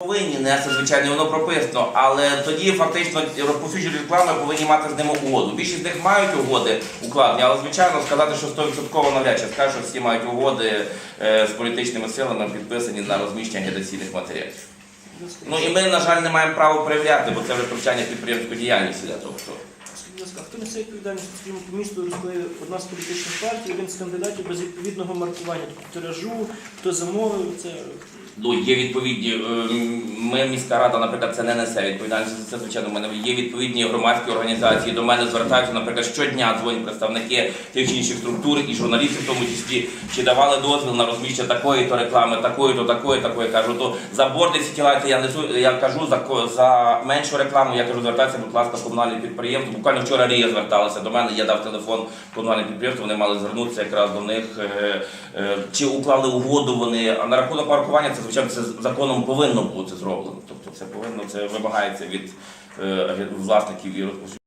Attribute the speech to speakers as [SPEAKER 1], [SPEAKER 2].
[SPEAKER 1] Повинні нести, звичайно, воно прописано, але тоді фактично розповсюджені реклами повинні мати з ними угоду. Більшість з них мають угоди укладені, але звичайно сказати, що 100% навряд чи скажу, що всі мають угоди е, з політичними силами підписані на розміщення агітаційних матеріалів. Ну і ми, на жаль, не маємо права перевіряти, бо це вже втручання підприємську діяльність. Тобто,
[SPEAKER 2] будь хто несе відповідальність скажімо, по місту розкоє одна з політичних партій, один з кандидатів без відповідного маркування, тобто тиражу, хто замовив це.
[SPEAKER 1] Ну, є відповідні. е, Ми, міська рада, наприклад, це не несе відповідальність за це. Звичайно, в мене є відповідні громадські організації. До мене звертаються, наприклад, щодня дзвонять представники тих чи інших структур і журналісти, в тому числі, чи давали дозвіл на розміщення такої то реклами, такої, то такої, такої. Кажу, то за борди сітілайти я несу. Я кажу за за меншу рекламу. Я кажу, звертайтеся, будь ласка, комунальне підприємство. Буквально вчора Рія зверталася до мене. Я дав телефон комунальне підприємство. Вони мали звернутися якраз до них. е, е, Чи уклали угоду вони. А на рахунок паркування це звичайно це законом повинно бути зроблено. Тобто це повинно це вимагається від е, власників і розпосюдження.